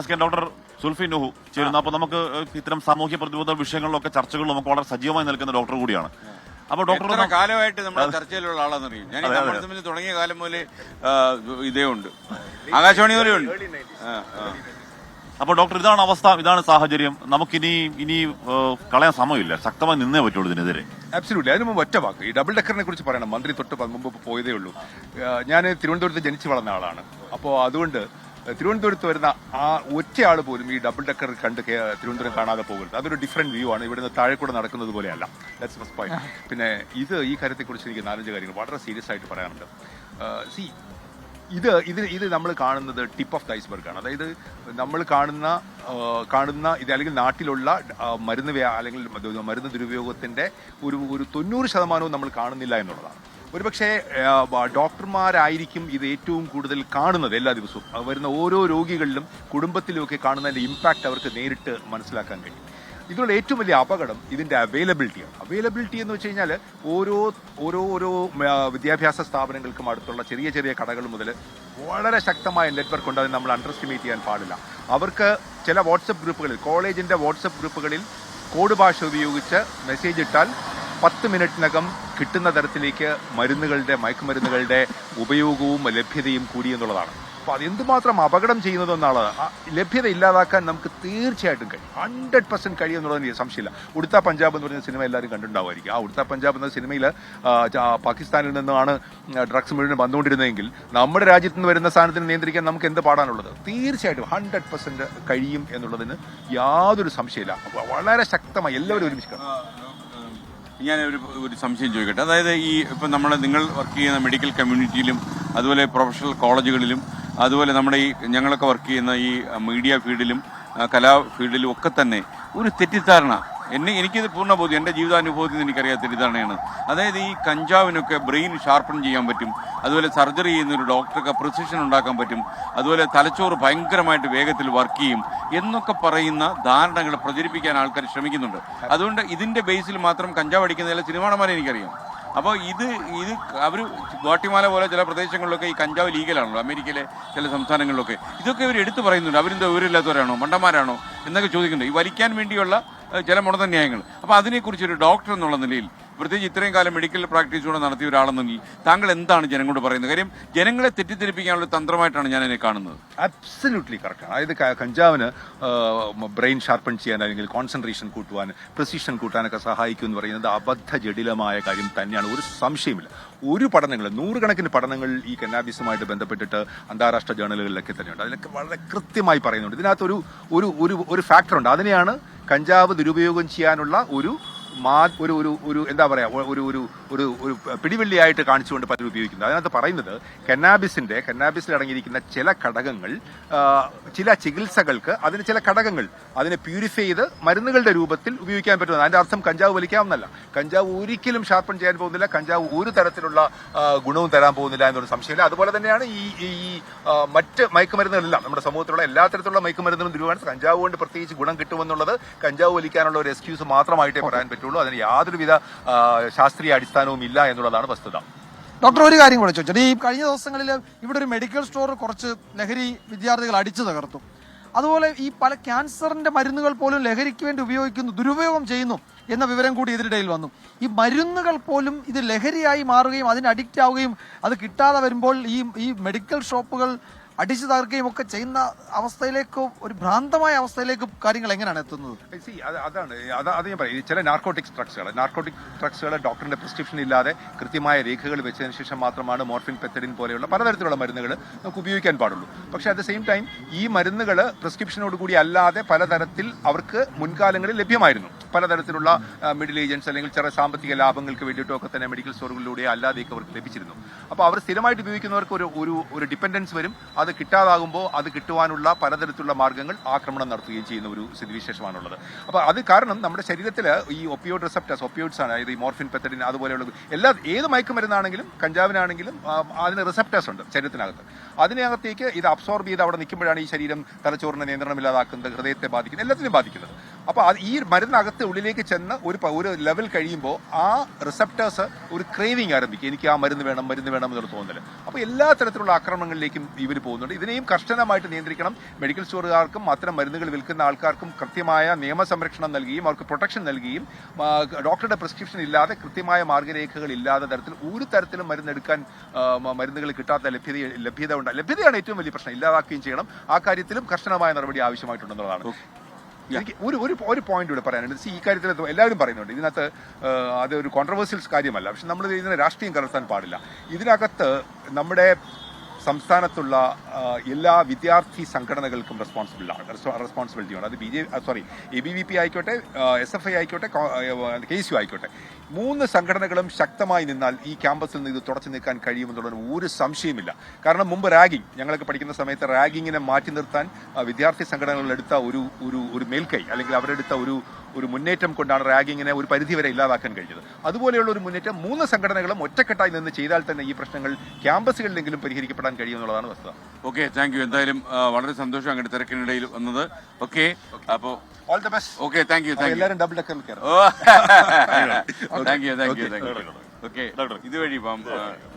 S K doctor Sulfi Nuhu ചേരുന്നു. അപ്പൊ നമുക്ക് ഇത്തരം സാമൂഹ്യ പ്രതിരോധ വിഷയങ്ങളിലൊക്കെ ചർച്ചകളിലും നമുക്ക് വളരെ സജീവമായി നിൽക്കുന്ന ഡോക്ടർ കൂടിയാണ്. അപ്പൊ ഡോക്ടർ കാലമായിട്ട് നമ്മുടെ ചർച്ചയിലുള്ള ആളാണെന്നറിയും ഞാൻ. നമ്മൾ തമ്മിൽ തുടങ്ങിയ കാലം മുതലേ ആ, ഇതേ ഉണ്ട്. ആകാശവാണി പോലെ ഉണ്ട്. അപ്പൊ ഡോക്ടർ ഇതാണ് അവസ്ഥ ഇതാണ് സാഹചര്യം. നമുക്കിനി ഇനി കളയാൻ സമയമില്ല. ശക്തമായി നിന്നേ പറ്റുള്ളൂ ഇതിനെതിരെ. അബ്സല്യൂട്ട്ലി അതിന് മുമ്പ് ഒറ്റ വാക്ക്. ഈ ഡബിൾ ഡെക്കറിനെ കുറിച്ച് പറയണം. മന്ത്രി തൊട്ട് മുമ്പ് പോയതേ ഉള്ളൂ. ഞാൻ തിരുവനന്തപുരത്ത് ജനിച്ചു വളർന്ന ആളാണ്. അപ്പോൾ അതുകൊണ്ട് തിരുവനന്തപുരത്ത് വരുന്ന ആ ഒറ്റയാൾ പോലും ഈ ഡബിൾ ഡെക്കർ കണ്ട് തിരുവനന്തപുരം കാണാതെ പോകരുത് അതൊരു ഡിഫറെന്റ് വ്യൂ ആണ്. ഇവിടുന്ന് താഴെ കൂടെ നടക്കുന്നത് പോലെയല്ല. ദാറ്റ്സ് ഫസ്റ്റ് പോയിന്റ് പിന്നെ ഇത് ഈ കാര്യത്തെക്കുറിച്ച് എനിക്ക് നാലഞ്ച് കാര്യങ്ങൾ വളരെ സീരിയസ് ആയിട്ട് പറയാനുണ്ട്. സി ഇത് ഇത് ഇത് നമ്മൾ കാണുന്നത് ടിപ്പ് ഓഫ് ദ ഐസ്ബർഗ് ആണ്. അതായത് നമ്മൾ കാണുന്ന കാണുന്ന ഇത് അല്ലെങ്കിൽ നാട്ടിലുള്ള മരുന്ന് അല്ലെങ്കിൽ മരുന്ന് ദുരുപയോഗത്തിന്റെ ഒരു ഒരു തൊണ്ണൂറ് ശതമാനവും നമ്മൾ കാണുന്നില്ല എന്നുള്ളതാണ്. ഒരുപക്ഷെ ഡോക്ടർമാരായിരിക്കും ഇത് ഏറ്റവും കൂടുതൽ കാണുന്നത് എല്ലാ ദിവസവും. വരുന്ന ഓരോ രോഗികളിലും കുടുംബത്തിലുമൊക്കെ കാണുന്നതിന്റെ ഇമ്പാക്റ്റ് അവർക്ക് നേരിട്ട് മനസ്സിലാക്കാൻ കഴിയും. ഇതിനുള്ള ഏറ്റവും വലിയ അപകടം ഇതിന്റെ അവൈലബിലിറ്റിയാണ് അവൈലബിലിറ്റി എന്ന് വെച്ച് കഴിഞ്ഞാൽ ഓരോ ഓരോ ഓരോ വിദ്യാഭ്യാസ സ്ഥാപനങ്ങൾക്കും അടുത്തുള്ള ചെറിയ ചെറിയ കടകൾ മുതൽ വളരെ ശക്തമായ നെറ്റ്വർക്ക് ഉണ്ട്. അത് നമ്മൾ അണ്ടർ എസ്റ്റിമേറ്റ് ചെയ്യാൻ പാടില്ല. അവർക്ക് ചില വാട്സപ്പ് ഗ്രൂപ്പുകളിൽ കോളേജിന്റെ വാട്സപ്പ് ഗ്രൂപ്പുകളിൽ കോഡ് ഭാഷ ഉപയോഗിച്ച് മെസ്സേജ് ഇട്ടാൽ പത്ത് മിനിറ്റിനകം കിട്ടുന്ന തരത്തിലേക്ക് മരുന്നുകളുടെ മയക്കുമരുന്നുകളുടെ ഉപയോഗവും ലഭ്യതയും കൂടി എന്നുള്ളതാണ്. അപ്പൊ അതെന്തുമാത്രം അപകടം ചെയ്യുന്നതെന്നാണ് ലഭ്യത ഇല്ലാതാക്കാൻ നമുക്ക് തീർച്ചയായിട്ടും കഴിയും. ഹൺഡ്രഡ് പെർസെന്റ് കഴിയും എന്നുള്ളതിന് സംശയമില്ല. ഉടുത്ത പഞ്ചാബ് എന്ന് പറയുന്ന സിനിമ എല്ലാവരും കണ്ടിട്ടുണ്ടാവുമായിരിക്കും. ആ ഉടുത്ത പഞ്ചാബ് എന്ന സിനിമയിൽ പാകിസ്ഥാനിൽ നിന്നാണ് ഡ്രഗ്സ് മുഴുവൻ വന്നുകൊണ്ടിരുന്നതെങ്കിൽ നമ്മുടെ രാജ്യത്ത് നിന്ന് വരുന്ന സാധനത്തിന് നിയന്ത്രിക്കാൻ നമുക്ക് എന്ത് പാടാനുള്ളത് തീർച്ചയായിട്ടും ഹൺഡ്രഡ് പെർസെന്റ് കഴിയും എന്നുള്ളതിന് യാതൊരു സംശയമില്ല. വളരെ ശക്തമായി എല്ലാവരും ഒരുമിച്ച്. ഞാൻ ഒരു ഒരു സംശയം ചോദിക്കട്ടെ. അതായത് ഈ ഇപ്പം നമ്മൾ നിങ്ങൾ വർക്ക് ചെയ്യുന്ന മെഡിക്കൽ കമ്മ്യൂണിറ്റിയിലും അതുപോലെ പ്രൊഫഷണൽ കോളേജുകളിലും അതുപോലെ നമ്മുടെ ഈ ഞങ്ങളൊക്കെ വർക്ക് ചെയ്യുന്ന ഈ മീഡിയ ഫീൽഡിലും കലാ ഫീൽഡിലും ഒക്കെ തന്നെ ഒരു തെറ്റിദ്ധാരണ എന്നെ എനിക്കിത് പൂർണ ബോധ്യം. എന്റെ ജീവിതാനുഭവത്തിൽ നിന്ന് എനിക്കറിയാത്ത ഇതാണെയാണ്. അതായത് ഈ കഞ്ചാവിനൊക്കെ ബ്രെയിൻ ഷാർപ്പൺ ചെയ്യാൻ പറ്റും. അതുപോലെ സർജറി ചെയ്യുന്ന ഒരു ഡോക്ടർക്ക് പ്രിസിഷൻ ഉണ്ടാക്കാൻ പറ്റും. അതുപോലെ തലച്ചോറ് ഭയങ്കരമായിട്ട് വേഗത്തിൽ വർക്ക് ചെയ്യും എന്നൊക്കെ പറയുന്ന ധാരണകൾ പ്രചരിപ്പിക്കാൻ ആൾക്കാർ ശ്രമിക്കുന്നുണ്ട്. അതുകൊണ്ട് ഇതിന്റെ ബേസിൽ മാത്രം കഞ്ചാവ് അടിക്കുന്ന ചില എനിക്കറിയാം. അപ്പോൾ ഇത് ഇത് അവർ ഗോട്ടിമാല പോലെ ചില പ്രദേശങ്ങളിലൊക്കെ ഈ കഞ്ചാവ് ലീഗലാണല്ലോ അമേരിക്കയിലെ ചില സംസ്ഥാനങ്ങളിലൊക്കെ. ഇതൊക്കെ ഇവർ എടുത്തു പറയുന്നുണ്ട്. അവരെന്തോ വിവരമില്ലാത്തവരാണോ മണ്ടന്മാരാണോ എന്നൊക്കെ ചോദിക്കുന്നുണ്ട്. ഈ വലിക്കാൻ വേണ്ടിയുള്ള ചില ചില ന്യായങ്ങൾ അപ്പോൾ അതിനെക്കുറിച്ച് ഒരു ഡോക്ടർ എന്നുള്ള നിലയിൽ പ്രത്യേകിച്ച് ഇത്രയും കാലം മെഡിക്കൽ പ്രാക്ടീസ് കൂടെ നടത്തിയ ഒരാളെന്നെങ്കിൽ താങ്കൾ എന്താണ് ജനങ്ങളോട് പറയുന്നത്? കാര്യം ജനങ്ങളെ തെറ്റിദ്ധരിപ്പിക്കാനുള്ള തന്ത്രമായിട്ടാണ് ഞാൻ അതിനെ കാണുന്നത്. അബ്സല്യൂട്ട്ലി കറക്റ്റാണ് അതായത് കഞ്ചാവിന് ബ്രെയിൻ ഷാർപ്പൺ ചെയ്യാൻ അല്ലെങ്കിൽ കോൺസെൻട്രേഷൻ കൂട്ടുവാൻ പ്രസിഷൻ കൂട്ടാനൊക്കെ സഹായിക്കും എന്ന് പറയുന്നത് അബദ്ധ ജടിലമായ കാര്യം തന്നെയാണ്. ഒരു സംശയമില്ല. ഒരു പഠനങ്ങൾ നൂറുകണക്കിന് പഠനങ്ങൾ ഈ കന്നാബിസുമായിട്ട് ബന്ധപ്പെട്ടിട്ട് അന്താരാഷ്ട്ര ജേണലുകളിലൊക്കെ തന്നെയുണ്ട്. അതിലൊക്കെ വളരെ കൃത്യമായി പറയുന്നുണ്ട്. ഇതിനകത്ത് ഒരു ഒരു ഒരു ഒരു ഫാക്ടറുണ്ട് അതിനെയാണ് കഞ്ചാവ് ദുരുപയോഗം ചെയ്യാനുള്ള ഒരു മാ ഒരു ഒരു ഒരു എന്താ പറയുക ഒരു ഒരു ഒരു ഒരു പിടിവെള്ളിയായിട്ട് കാണിച്ചുകൊണ്ട് പലരും ഉപയോഗിക്കുന്നത് അതിനകത്ത് പറയുന്നത് കന്നാബിസിന്റെ കന്നാബിസിൽ അടങ്ങിയിരിക്കുന്ന ചില ഘടകങ്ങൾ ചില ചികിത്സകൾക്ക് അതിന് ചില ഘടകങ്ങൾ അതിനെ പ്യൂരിഫൈ ചെയ്ത് മരുന്നുകളുടെ രൂപത്തിൽ ഉപയോഗിക്കാൻ പറ്റുന്നത്. അതിന്റെ അർത്ഥം കഞ്ചാവ് വലിക്കാവുന്നല്ല കഞ്ചാവ് ഒരിക്കലും ഷാർപ്പൺ ചെയ്യാൻ പോകുന്നില്ല. കഞ്ചാവ് ഒരു തരത്തിലുള്ള ഗുണവും തരാൻ പോകുന്നില്ല എന്നൊരു സംശയമില്ല. അതുപോലെ തന്നെയാണ് ഈ ഈ മറ്റ് മയക്കുമരുന്നുകളെല്ലാം. നമ്മുടെ സമൂഹത്തിലുള്ള എല്ലാ തരത്തിലുള്ള മയക്കുമരുന്നുകളും ദുരുപയോഗം കഞ്ചാവ് കൊണ്ട് പ്രത്യേകിച്ച് ഗുണം കിട്ടുമെന്നുള്ളത് കഞ്ചാവ് വലിക്കാനുള്ള ഒരു എക്സ്ക്യൂസ് മാത്രമായിട്ടേ പറയാൻ പറ്റുള്ളൂ അതിന് യാതൊരുവിധ ശാസ്ത്രീയ അടിസ്ഥാനവും ഇല്ല എന്നുള്ളതാണ് വസ്തുത. ഡോക്ടർ ഒരു കാര്യം കൂടെ ചോദിച്ചത് ഈ കഴിഞ്ഞ ദിവസങ്ങളിൽ ഇവിടെ ഒരു മെഡിക്കൽ സ്റ്റോർ കുറച്ച് ലഹരി വിദ്യാർത്ഥികൾ അടിച്ചു തകർത്തു. അതുപോലെ ഈ പല ക്യാൻസറിന്റെ മരുന്നുകൾ പോലും ലഹരിക്ക് വേണ്ടി ഉപയോഗിക്കുന്നു ദുരുപയോഗം ചെയ്യുന്നു എന്ന വിവരം കൂടി ഇതിനിടയിൽ വന്നു. ഈ മരുന്നുകൾ പോലും ഇത് ലഹരിയായി മാറുകയും അതിന് അഡിക്റ്റ് ആവുകയും അത് കിട്ടാതെ വരുമ്പോൾ ഈ ഈ മെഡിക്കൽ ഷോപ്പുകൾ അടിച്ചു തകർക്കുകയും ഒക്കെ ചെയ്യുന്ന അവസ്ഥയിലേക്ക് ഒരു ഭ്രാന്തമായ അവസ്ഥയിലേക്ക് കാര്യങ്ങൾ എങ്ങനെയാണ് എത്തുന്നത്? അതാണ്. അത് അത് ഞാൻ പറയും. ചില നാർക്കോട്ടിക്സ് ഡ്രഗ്സുകൾ നാർക്കോട്ടിക് ഡ്രഗ്സുകൾ ഡോക്ടറിന്റെ പ്രിസ്ക്രിപ്ഷൻ ഇല്ലാതെ കൃത്യമായ രേഖകൾ വെച്ചതിന് ശേഷം മാത്രമാണ് മോർഫിൻ പെത്തഡിൻ പോലെയുള്ള പലതരത്തിലുള്ള മരുന്നുകൾ നമുക്ക് ഉപയോഗിക്കാൻ പാടുള്ളൂ. പക്ഷേ അറ്റ് ദ സെയിം ടൈം ഈ മരുന്നുകൾ പ്രിസ്ക്രിപ്ഷനോട് കൂടി അല്ലാതെ പലതരത്തിൽ അവർക്ക് മുൻകാലങ്ങളിൽ ലഭ്യമായിരുന്നു. പലതരത്തിലുള്ള മിഡിൽ ഏജൻസ് അല്ലെങ്കിൽ ചെറിയ സാമ്പത്തിക ലാഭങ്ങൾക്ക് വേണ്ടിയിട്ടോ ഒക്കെ തന്നെ മെഡിക്കൽ സ്റ്റോറുകളിലൂടെ അല്ലാതെയൊക്കെ അവർക്ക് ലഭിച്ചിരുന്നു. അപ്പോൾ അവർ സ്ഥിരമായിട്ട് ഉപയോഗിക്കുന്നവർക്ക് ഒരു ഒരു ഒരു ഡിപ്പെൻഡൻസ് വരും. അത് കിട്ടാതാകുമ്പോൾ അത് കിട്ടുവാനുള്ള പലതരത്തിലുള്ള മാർഗങ്ങൾ ആക്രമണം നടത്തുകയും ചെയ്യുന്ന ഒരു സ്ഥിതിവിശേഷമാണുള്ളത്. അപ്പോൾ അത് കാരണം നമ്മുടെ ശരീരത്തിൽ ഈ ഒപ്പിയോഡ് റിസപ്റ്റേഴ്സ് ഒപ്പിയോഡ്സ് ആണ്. അതായത് ഈ മോർഫിൻ പെത്തഡിൻ അതുപോലെയുള്ള എല്ലാ ഏത് മയക്കുമരുന്നാണെങ്കിലും കഞ്ചാവിനാണെങ്കിലും അതിന് റിസപ്റ്റേഴ്സ് ഉണ്ട് ശരീരത്തിനകത്ത്. അതിനകത്തേക്ക് ഇത് അബ്സോർബ് ചെയ്ത് അവിടെ നിൽക്കുമ്പോഴാണ് ഈ ശരീരം തലച്ചോറിനെ നിയന്ത്രണമില്ലാതാക്കുന്നത് ഹൃദയത്തെ ബാധിക്കുന്നത് എല്ലാത്തിനെയും ബാധിക്കുന്നത്. അപ്പോൾ അത് ഈ മരുന്നകത്ത് ഉള്ളിലേക്ക് ചെന്ന് ഒരു ഒരു ലെവൽ കഴിയുമ്പോൾ ആ റിസപ്റ്റേഴ്സ് ഒരു ക്രേവിങ് ആരംഭിക്കും. എനിക്ക് ആ മരുന്ന് വേണം മരുന്ന് വേണം എന്നുള്ള തോന്നൽ അപ്പോൾ എല്ലാ തരത്തിലുള്ള ആക്രമണങ്ങളിലേക്കും ഇവർ പോകുന്നുണ്ട്. ഇതിനെയും കർശനമായിട്ട് നിയന്ത്രിക്കണം. മെഡിക്കൽ സ്റ്റോറുകാർക്കും അത്തരം മരുന്നുകൾ വിൽക്കുന്ന ആൾക്കാർക്കും കൃത്യമായ നിയമസംരക്ഷണം നൽകുകയും അവർക്ക് പ്രൊട്ടക്ഷൻ നൽകുകയും ഡോക്ടറുടെ പ്രിസ്ക്രിപ്ഷൻ ഇല്ലാതെ കൃത്യമായ മാർഗരേഖകൾ ഇല്ലാതെ തരത്തിൽ ഒരു തരത്തിലും മരുന്നെടുക്കാൻ മരുന്നുകൾ കിട്ടാത്ത ലഭ്യത ലഭ്യത ഉണ്ട് ലഭ്യതയാണ് ഏറ്റവും വലിയ പ്രശ്നം. ഇല്ലാതാക്കുകയും ചെയ്യണം. ആ കാര്യത്തിലും കർശനമായ നടപടി ആവശ്യമായിട്ടുണ്ടെന്നുള്ളതാണ്. എനിക്ക് ഒരു ഒരു ഒരു പോയിന്റ് ഇവിടെ പറയാനുണ്ട്. ഈ കാര്യത്തിൽ എല്ലാവരും പറയുന്നുണ്ട്. ഇതിനകത്ത് അത് ഒരു കോൺട്രവേഴ്സ്യൽസ് കാര്യമല്ല. പക്ഷെ നമ്മൾ ഇതിനെ രാഷ്ട്രീയം കലർത്താൻ പാടില്ല. ഇതിനകത്ത് നമ്മുടെ സംസ്ഥാനത്തുള്ള എല്ലാ വിദ്യാർത്ഥി സംഘടനകൾക്കും റെസ്പോൺസിബിൾ ആണ് റെസ്പോൺസിബിലിറ്റി ഉണ്ട് അത് B J sorry A B V P ആയിക്കോട്ടെ എസ് എഫ് ഐ ആയിക്കോട്ടെ കെ എസ് യു ആയിക്കോട്ടെ. മൂന്ന് സംഘടനകളും ശക്തമായി നിന്നാൽ ഈ ക്യാമ്പസിൽ നിന്ന് ഇത് തുടച്ചു നിൽക്കാൻ കഴിയുമെന്നുള്ളതിന് ഒരു സംശയമില്ല കാരണം മുമ്പ് റാഗിംഗ് ഞങ്ങളൊക്കെ പഠിക്കുന്ന സമയത്ത് റാഗിങ്ങിനെ മാറ്റി നിർത്താൻ വിദ്യാർത്ഥി സംഘടനകളെടുത്ത ഒരു ഒരു ഒരു മേൽക്കൈ അല്ലെങ്കിൽ അവരെടുത്ത ഒരു ഒരു മുന്നേറ്റം കൊണ്ടാണ് റാഗിങ്ങിനെ ഒരു പരിധിവരെ ഇല്ലാതാക്കാൻ കഴിഞ്ഞത്. അതുപോലെയുള്ള ഒരു മുന്നേറ്റം മൂന്ന് സംഘടനകളും ഒറ്റക്കെട്ടായി നിന്ന് ചെയ്താൽ തന്നെ ഈ പ്രശ്നങ്ങൾ ക്യാമ്പസുകളിലെങ്കിലും പരിഹരിക്കപ്പെടാൻ കഴിയുമെന്നുള്ളതാണ് വസ്തുത. ഓക്കെ താങ്ക് യു എന്തായാലും വളരെ സന്തോഷം അങ്ങനെ തിരക്കിനിടയിൽ വന്നത്. ഓക്കെ അപ്പോൾ all the best okay thank you എല്ലാവരും double ഡെക്കറിൽ thank you thank you thank you okay ഇതുവഴി ഇപ്പം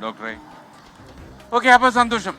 ഡോക്ടറെ ഓക്കെ അപ്പൊ സന്തോഷം.